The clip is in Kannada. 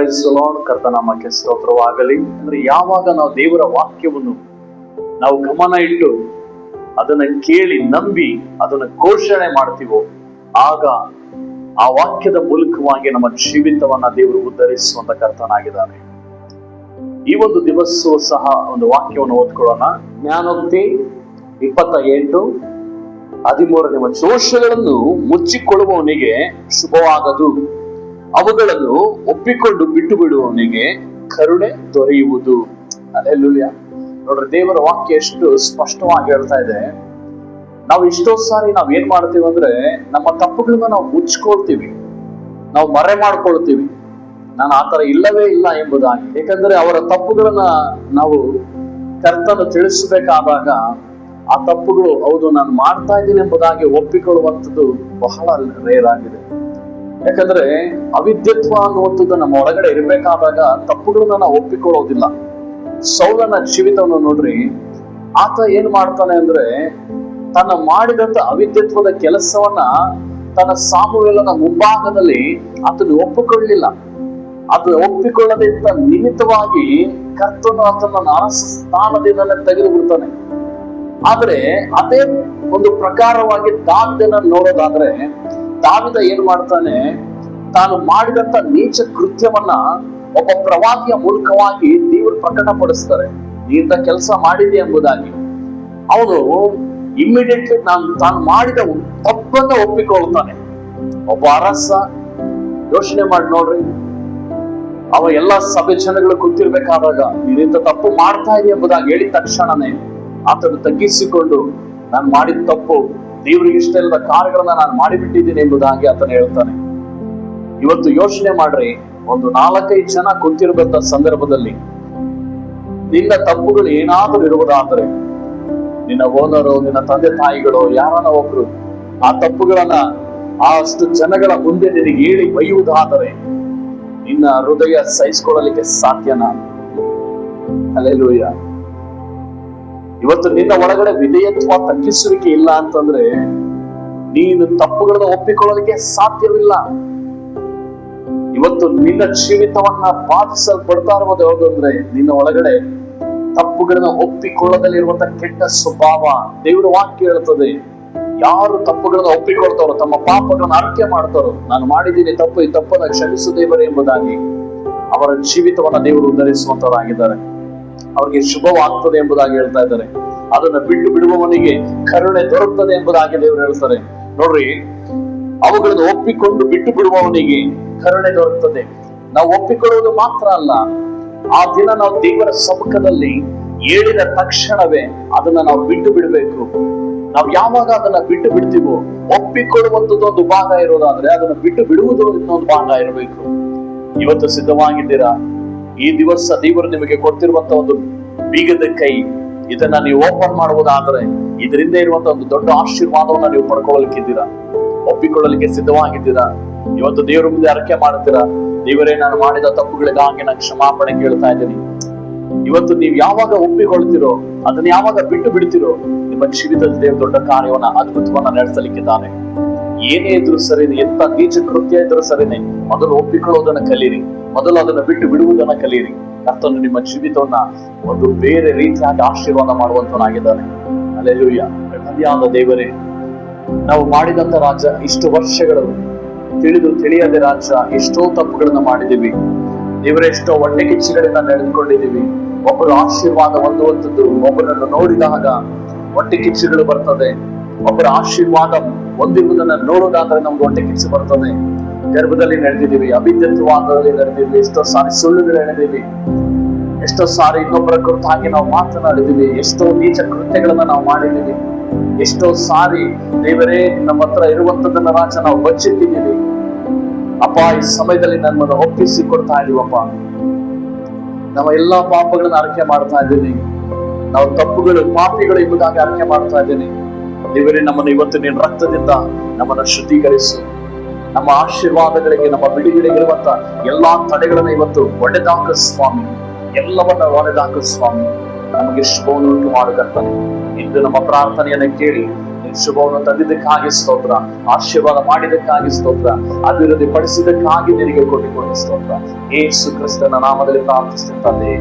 ಪ್ರೈಸಲಾಡ್ ಕರ್ತನಾಮಕ್ಕೆ ಸ್ತೋತ್ರವಾಗಲಿ. ಅಂದ್ರೆ ಯಾವಾಗ ನಾವು ದೇವರ ವಾಕ್ಯವನ್ನು ನಾವು ಗಮನ ಇಟ್ಟು ಅದನ್ನ ಕೇಳಿ ನಂಬಿ ಅದನ್ನ ಘೋಷಣೆ ಮಾಡ್ತೀವೋ, ಆಗ ಆ ವಾಕ್ಯದ ಮೂಲಕವಾಗಿ ನಮ್ಮ ಜೀವಿತವನ್ನ ದೇವರು ಉದ್ಧರಿಸುವಂತ ಕರ್ತನಾಗಿದ್ದಾನೆ. ಈ ಒಂದು ದಿವಸವೂ ಸಹ ಒಂದು ವಾಕ್ಯವನ್ನು ಓದ್ಕೊಳ್ಳೋಣ. ಜ್ಞಾನೋಕ್ತಿ ಇಪ್ಪತ್ತ ಎಂಟು ಹದಿಮೂರನೇ ದೋಷಗಳನ್ನು ಮುಚ್ಚಿಕೊಳ್ಳುವವನಿಗೆ ಶುಭವಾಗದು. ಅವುಗಳನ್ನು ಒಪ್ಪಿಕೊಂಡು ಬಿಟ್ಟು ಬಿಡುವವನಿಗೆ ಕರುಣೆ ದೊರೆಯುವುದು. ಅಲ್ಲೆಲ್ಲುಯ್ಯ ನೋಡ್ರಿ, ದೇವರ ವಾಕ್ಯ ಎಷ್ಟು ಸ್ಪಷ್ಟವಾಗಿ ಹೇಳ್ತಾ ಇದೆ. ನಾವು ಎಷ್ಟೋ ಸಾರಿ ನಾವ್ ಏನ್ ಮಾಡ್ತೀವಿ ಅಂದ್ರೆ, ನಮ್ಮ ತಪ್ಪುಗಳನ್ನ ನಾವು ಮುಚ್ಕೊಳ್ತೀವಿ. ನಾವು ಮರೆ ಮಾಡ್ಕೊಳ್ತೀವಿ. ನಾನು ಆತರ ಇಲ್ಲವೇ ಇಲ್ಲ ಎಂಬುದಾಗಿ. ಯಾಕಂದ್ರೆ ಅವರ ತಪ್ಪುಗಳನ್ನ ನಾವು ಕರ್ತನ ತಿಳಿಸಬೇಕಾದಾಗ ಆ ತಪ್ಪುಗಳು, ಹೌದು, ನಾನು ಮಾಡ್ತಾ ಇದ್ದೀನಿ ಎಂಬುದಾಗಿ ಒಪ್ಪಿಕೊಳ್ಳುವಂಥದ್ದು ಬಹಳ ರೇರ್ ಆಗಿದೆ. ಯಾಕಂದ್ರೆ ಅವಿದ್ಯತ್ವ ಅನ್ನುವಂಥದ್ದು ನಮ್ಮ ಒಳಗಡೆ ಇರಬೇಕಾದಾಗ ತಪ್ಪುಗಳನ್ನ ನಾವು ಒಪ್ಪಿಕೊಳ್ಳೋದಿಲ್ಲ. ಸೌಲನ ಜೀವಿತವನ್ನು ನೋಡ್ರಿ, ಆತ ಏನ್ ಮಾಡ್ತಾನೆ ಅಂದ್ರೆ ತನ್ನ ಮಾಡಿದಂತ ಅವಿದ್ಯತ್ವದ ಕೆಲಸವನ್ನ ತನ್ನ ಸಾಮುವೇಲನ ಮುಂಭಾಗದಲ್ಲಿ ಆತನು ಒಪ್ಪಿಕೊಳ್ಳಲಿಲ್ಲ ಅದು ಒಪ್ಪಿಕೊಳ್ಳದಿಂದ ನಿಮಿತ್ತವಾಗಿ ಕರ್ತನು ಆತನ ಅರಸ ಸ್ಥಾನದಿಂದ ತೆಗೆದು ಬಿಡ್ತಾನೆ ಆದ್ರೆ ಅದೇ ಒಂದು ಪ್ರಕಾರವಾಗಿ ದಾವಿದನ ನೋಡೋದಾದ್ರೆ ದಾವಿದ ಏನ್ ಮಾಡ್ತಾನೆ? ತಾನು ಮಾಡಿದಂತ ನೀಚ ಕೃತ್ಯವನ್ನ ಒಬ್ಬ ಪ್ರವಾದಿಯ ಮೂಲಕವಾಗಿ ದೇವರು ಪ್ರಕಟಪಡಿಸ್ತಾರೆ. ಇಂಥ ಕೆಲಸ ಮಾಡಿದೆ ಎಂಬುದಾಗಿ. ಅವನು ಇಮ್ಮಿಡಿಯೇಟ್ಲಿ ನಾನು ತಾನು ಮಾಡಿದ ತಪ್ಪನ್ನ ಒಪ್ಪಿಕೊಳ್ತಾನೆ ಒಬ್ಬ ಅರಸ, ಯೋಚನೆ ಮಾಡಿ ನೋಡ್ರಿ. ಅವ ಎಲ್ಲಾ ಸಭೆ ಜನಗಳು ಕೂತಿರ್ಬೇಕಾದಾಗ ನೀನಿಂತ ತಪ್ಪು ಮಾಡ್ತಾ ಇದೆ ಎಂಬುದಾಗಿ ಹೇಳಿದ ತಕ್ಷಣನೇ ಆತನು ತಗ್ಗಿಸಿಕೊಂಡು, ನಾನು ಮಾಡಿದ ತಪ್ಪು ದೇವರಿಗೆ ಇಷ್ಟ ಇಲ್ಲದ ಕಾರ್ಯಗಳನ್ನ ನಾನು ಮಾಡಿಬಿಟ್ಟಿದ್ದೀನಿ ಎಂಬುದಾಗಿ ಆತನ ಹೇಳ್ತಾನೆ ಇವತ್ತು ಯೋಚನೆ ಮಾಡ್ರಿ, ಒಂದು ನಾಲ್ಕೈದು ಜನ ಕುಂತಿರುವಂತ ಸಂದರ್ಭದಲ್ಲಿ ನಿನ್ನ ತಪ್ಪುಗಳು ಏನಾದರೂ ಇರುವುದಾದರೆ, ನಿನ್ನ ಓನರು, ನಿನ್ನ ತಂದೆ ತಾಯಿಗಳು, ಯಾರನ್ನ ಒಬ್ರು ಆ ತಪ್ಪುಗಳನ್ನ ಆ ಅಷ್ಟು ಜನಗಳ ಮುಂದೆ ನಿನಗೆ ಹೇಳಿ ಬೈಯುವುದಾದರೆ ನಿನ್ನ ಹೃದಯ ಸಹಿಸ್ಕೊಳ್ಳಲಿಕ್ಕೆ ಸಾಧ್ಯನಾ? ಅಲ್ಲೆಲೂಯ್ಯ ಇವತ್ತು ನಿನ್ನ ಒಳಗಡೆ ವಿಧೇಯತ್ವ ತಗ್ಗಿಸುವಿಕೆ ಇಲ್ಲ ಅಂತಂದ್ರೆ ನೀನು ತಪ್ಪುಗಳನ್ನ ಒಪ್ಪಿಕೊಳ್ಳೋದಕ್ಕೆ ಸಾಧ್ಯವಿಲ್ಲ. ಇವತ್ತು ನಿನ್ನ ಜೀವಿತವನ್ನ ಬಾಧಿಸಲ್ಪಡ್ತಾ ಇರುವುದು ಯಾವುದು ಅಂದ್ರೆ ನಿನ್ನ ಒಳಗಡೆ ತಪ್ಪುಗಳನ್ನ ಒಪ್ಪಿಕೊಳ್ಳದಲ್ಲಿರುವಂತ ಕೆಟ್ಟ ಸ್ವಭಾವ ದೇವರ ವಾಕ್ಯ ಹೇಳ್ತದೆ ಯಾರು ತಪ್ಪುಗಳನ್ನ ಒಪ್ಪಿಕೊಳ್ತಾರೋ, ತಮ್ಮ ಪಾಪಗಳನ್ನ ಅರ್ಥ ಮಾಡ್ತಾರೋ, ನಾನು ಮಾಡಿದ್ದೀನಿ ತಪ್ಪು, ಈ ತಪ್ಪನ್ನ ಕ್ಷಮಿಸು ದೇವರೇ ಎಂಬುದಾಗಿ ಅವರ ಜೀವಿತವನ್ನ ದೇವರು ಉದ್ಧರಿಸುವಂತವರಾಗಿದ್ದಾರೆ ಅವರಿಗೆ ಶುಭವಾಗ್ತದೆ ಎಂಬುದಾಗಿ ಹೇಳ್ತಾ ಇದ್ದಾರೆ. ಅದನ್ನ ಬಿಟ್ಟು ಬಿಡುವವನಿಗೆ ಕರುಣೆ ದೊರಕ್ತದೆ ಎಂಬುದಾಗಿ ದೇವರು ಹೇಳ್ತಾರೆ. ನೋಡ್ರಿ, ಅವುಗಳನ್ನು ಒಪ್ಪಿಕೊಂಡು ಬಿಟ್ಟು ಬಿಡುವವನಿಗೆ ಕರುಣೆ ದೊರಕ್ತದೆ ನಾವು ಒಪ್ಪಿಕೊಳ್ಳುವುದು ಮಾತ್ರ ಅಲ್ಲ, ಆ ದಿನ ನಾವು ದೇವರ ಸಮ್ಮುಖದಲ್ಲಿ ಹೇಳಿದ ತಕ್ಷಣವೇ ಅದನ್ನ ನಾವು ಬಿಟ್ಟು ಬಿಡಬೇಕು. ನಾವು ಯಾವಾಗ ಅದನ್ನ ಬಿಟ್ಟು ಬಿಡ್ತೀವೋ, ಒಪ್ಪಿಕೊಳ್ಳುವಂಥದ್ದು ಒಂದು ಭಾಗ ಇರೋದಾದ್ರೆ ಅದನ್ನ ಬಿಟ್ಟು ಬಿಡುವುದು ಇನ್ನೊಂದು ಭಾಗ ಇರಬೇಕು. ಇವತ್ತು ಸಿದ್ಧವಾಗಿದ್ದೀರಾ? ಈ ದಿವಸ ದೇವರು ನಿಮಗೆ ಕೊಡ್ತಿರುವಂತ ಒಂದು ಬೀಗದ ಕೈ, ಇದನ್ನ ನೀವು ಓಪನ್ ಮಾಡುವುದಾದ್ರೆ ಇದರಿಂದ ಇರುವಂತ ಒಂದು ದೊಡ್ಡ ಆಶೀರ್ವಾದವನ್ನ ನೀವು ಪಡ್ಕೊಳ್ಳಲಿಕ್ಕಿದ್ದೀರಾ? ಒಪ್ಪಿಕೊಳ್ಳಲಿಕ್ಕೆ ಸಿದ್ಧವಾಗಿದ್ದೀರಾ? ಇವತ್ತು ದೇವರ ಮುಂದೆ ಅರಕೆ ಮಾಡ್ತೀರಾ? ದೇವರೇ, ನಾನು ಮಾಡಿದ ತಪ್ಪುಗಳಿಗಾಗಿ ನಾನು ಕ್ಷಮಾಪಣೆ ಕೇಳ್ತಾ ಇದ್ದೀನಿ. ಇವತ್ತು ನೀವು ಯಾವಾಗ ಒಪ್ಪಿಕೊಳ್ತಿರೋ, ಅದನ್ನ ಯಾವಾಗ ಬಿಟ್ಟು ಬಿಡ್ತಿರೋ, ನಿಮ್ಮ ಜೀವಿತದಲ್ಲಿ ದೇವ್ರ ದೊಡ್ಡ ಕಾರ್ಯವನ್ನ ಅದ್ಭುತವನ್ನ ನಡೆಸಲಿಕ್ಕಿದ್ದಾನೆ. ಏನೇ ಇದ್ರು ಸರಿನೆ ಎಂತ ನೀಚ ಕೃತ್ಯ ಇದ್ರು ಸರಿನೆ ಮೊದಲು ಒಪ್ಪಿಕೊಳ್ಳೋದನ್ನ ಕಲೀರಿ. ಮೊದಲು ಅದನ್ನ ಬಿಟ್ಟು ಬಿಡುವುದನ್ನ ಕಲಿಯಿರಿ ಕರ್ತನು ನಿಮ್ಮ ಜೀವಿತವನ್ನ ಒಂದು ಬೇರೆ ರೀತಿಯಾಗಿ ಆಶೀರ್ವಾದ ಮಾಡುವಂತನಾಗಿದ್ದಾನೆ ಅಲ್ಲೆಲ್ಲೂಯ್ಯ ನದಿಯಾದ ದೇವರೇ, ನಾವು ಮಾಡಿದಂತ ರಾಜ ಇಷ್ಟು ವರ್ಷಗಳು ತಿಳಿದು ತಿಳಿಯದೆ ರಾಜ ಎಷ್ಟೋ ತಪ್ಪುಗಳನ್ನ ಮಾಡಿದೀವಿ ದೇವರ, ಎಷ್ಟೋ ಹೊಟ್ಟೆ ಕಿಚ್ಚುಗಳಿಂದ ನಡೆದುಕೊಂಡಿದ್ದೀವಿ. ಒಬ್ಬರು ಆಶೀರ್ವಾದ ಹೊಂದುವಂಥದ್ದು ಒಬ್ಬರನ್ನು ನೋಡಿದಾಗ ಹೊಟ್ಟೆ ಕಿಚ್ಚುಗಳು ಬರ್ತದೆ. ಒಬ್ಬರ ಆಶೀರ್ವಾದ ಹೊಂದಿರುವುದನ್ನ ನೋಡೋದಾದ್ರೆ ನಮ್ಗೆ ಹೊಟ್ಟೆ ಕಿಚ್ಚು ಬರ್ತದೆ. ಗರ್ಭದಲ್ಲಿ ನಡೆದಿದ್ದೀವಿ ಅಭಿದ್ಯತ್ವಾದದಲ್ಲಿ ನಡೆದಿದ್ವಿ ಎಷ್ಟೋ ಸಾರಿ ಸುಳ್ಳುಗಳು ನಡೆದಿವಿ ಎಷ್ಟೋ ಸಾರಿ ಇನ್ನೊಬ್ಬರ ಕುರಿತಾಗಿ ನಾವು ಮಾತನಾಡಿದೀವಿ ಎಷ್ಟೋ ನೀಚ ಕೃತ್ಯಗಳನ್ನ ನಾವು ಮಾಡಿದೀವಿ ಎಷ್ಟೋ ಸಾರಿ ದೇವರೇ ನಮ್ಮ ಹತ್ರ ಇರುವಂತದನ್ನ ರಾಜ ನಾವು ಬಚ್ಚಿಟ್ಟಿದ್ದೀವಿ. ಅಪ್ಪ, ಈ ಸಮಯದಲ್ಲಿ ನಮ್ಮನ್ನು ಒಪ್ಪಿಸಿ ಕೊಡ್ತಾ ಇದೀವಪ್ಪ ನಮ್ಮ ಎಲ್ಲಾ ಪಾಪಗಳನ್ನ ಅರಕೆ ಮಾಡ್ತಾ ಇದ್ದೀನಿ. ನಾವು ತಪ್ಪುಗಳು, ಪಾಪಿಗಳು ಎಂಬುದಾಗಿ ಅರಕೆ ಮಾಡ್ತಾ ಇದ್ದೀನಿ. ದೇವರೇ, ನಮ್ಮನ್ನು ಇವತ್ತು ನಿನ್ನ ರಕ್ತದಿಂದ ನಮ್ಮನ್ನು ಶುದ್ಧೀಕರಿಸು. ನಮ್ಮ ಆಶೀರ್ವಾದಗಳಿಗೆ, ನಮ್ಮ ಬಿಡುಗಡೆಗೆ ಇರುವಂತಹ ಎಲ್ಲಾ ತಡೆಗಳನ್ನ ಇವತ್ತು ಒಡೆದಾಕ ಸ್ವಾಮಿ. ಎಲ್ಲವನ್ನ ಒಡೆದಾಕ ಸ್ವಾಮಿ. ನಮಗೆ ಶುಭವನ್ನು ಉಂಟು ಮಾಡುತ್ತಾನೆ ಇಂದು ನಮ್ಮ ಪ್ರಾರ್ಥನೆಯನ್ನ ಕೇಳಿ ನಿನ್ ಶುಭವನ್ನು ತಂದಿದ್ದಕ್ಕಾಗಿ ಸ್ತೋತ್ರ, ಆಶೀರ್ವಾದ ಮಾಡಿದಕ್ಕಾಗಿ ಸ್ತೋತ್ರ ಅಭಿವೃದ್ಧಿ ಪಡಿಸಿದ್ದಕ್ಕಾಗಿ ನಿನಗೆ ಕೊಟ್ಟಿಕೊಂಡು ಸ್ತೋತ್ರ. ಏಸು ಕ್ರಿಸ್ತನ ನಾಮದಲ್ಲಿ ಪ್ರಾರ್ಥಿಸುತ್ತಂದೆ